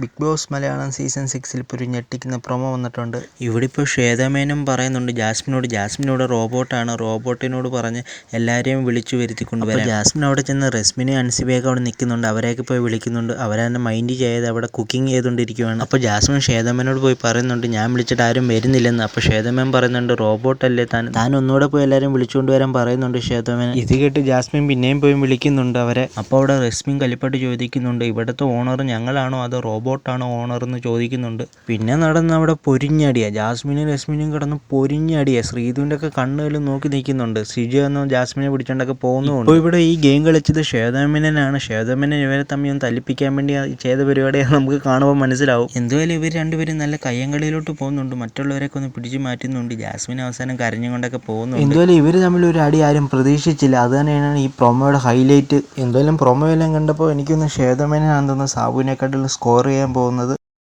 Big boss Malayalam season സിക്സിൽ ഇപ്പോൾ ഒരു ഞെട്ടിക്കുന്ന പ്രൊമോ വന്നിട്ടുണ്ട്. ഇവിടെ ഇപ്പോൾ ശ്വേതമേനും പറയുന്നുണ്ട് ജാസ്മിനോട് ജാസ്മിനോട് റോബോട്ടാണ് റോബോട്ടിനോട് പറഞ്ഞ് എല്ലാവരെയും വിളിച്ചു വരുത്തിക്കൊണ്ട് വരാം. ജാസ്മിൻ അവിടെ ചെന്ന് റെസ്മിനെ അൻസിബയൊക്കെ അവിടെ നിൽക്കുന്നുണ്ട് അവരെയൊക്കെ പോയി വിളിക്കുന്നുണ്ട് അവരെന്നെ മൈൻഡ് ചെയ്ത് അവിടെ കുക്കിംഗ് ചെയ്തുകൊണ്ടിരിക്കുകയാണ് അപ്പോൾ ജാസ്മിൻ ശ്വേതമേനോട് പോയി പറയുന്നുണ്ട് ഞാൻ വിളിച്ചിട്ട് ആരും വരുന്നില്ലെന്ന്. അപ്പോൾ ശ്വേതമേൻ പറയുന്നുണ്ട് റോബോട്ടല്ലേ താൻ? താൻ ഒന്നുകൂടെ പോയി എല്ലാവരും വിളിച്ചുകൊണ്ട് വരാൻ പറയുന്നുണ്ട് ശ്വേതമേൻ ഇത് കേട്ട് ജാസ്മിൻ പിന്നെയും പോയി വിളിക്കുന്നുണ്ട് അവരെ. അപ്പോൾ അവിടെ റെസ്മിൻ കലിപ്പാട്ട് ചോദിക്കുന്നുണ്ട് ഇവിടുത്തെ ഓണർ ഞങ്ങളാണോ അതോ റോബോട്ടാണോ ഓണർ എന്ന് ചോദിക്കുന്നുണ്ട്. പിന്നെ നടന്ന് അവിടെ പൊരിഞ്ഞടിയാ. ജാസ്മിനും രശ്മിനും കിടന്ന് പൊരിഞ്ഞടിയാ. ശ്രീധുവിന്റെ ഒക്കെ കണ്ണുകളിൽ നോക്കി നിൽക്കുന്നുണ്ട്. സിജു എന്ന ജാസ്മിനെ പിടിച്ചോണ്ടൊക്കെ പോകുന്നുണ്ട്. ഇപ്പോൾ ഇവിടെ ഈ ഗെയിം കളിച്ചത് ശ്വേതാമേനനാണ്. ശ്വേതാമേനൻ ഇവരെ തമ്മിൽ ഒന്ന് തല്ലിപ്പിക്കാൻ വേണ്ടി ചെയ്ത പരിപാടിയാണ് നമുക്ക് കാണുമ്പോൾ മനസ്സിലാവും. എന്തുമായാലും ഇവർ രണ്ടുപേരും നല്ല കയ്യങ്കളിയിലോട്ട് പോകുന്നുണ്ട്. മറ്റുള്ളവരൊക്കെ ഒന്ന് പിടിച്ചു മാറ്റുന്നുണ്ട്. ജാസ്മിൻ അവസാനം കരഞ്ഞുകൊണ്ടൊക്കെ പോകുന്നു എന്തുമായാലും ഇവർ തമ്മിൽ ഒരു അടി ആരും പ്രതീക്ഷിച്ചില്ല. അത് തന്നെയാണ് ഈ പ്രൊമോയുടെ ഹൈലൈറ്റ്. എന്തായാലും പ്രൊമോ എല്ലാം കണ്ടപ്പോൾ എനിക്കൊന്ന് ശ്വേതമേനാണെന്ന് തോന്നുന്നു. സാബുവിനെക്കാട്ടിലും സ്കോർ ചെയ്യാൻ പോകുന്നത്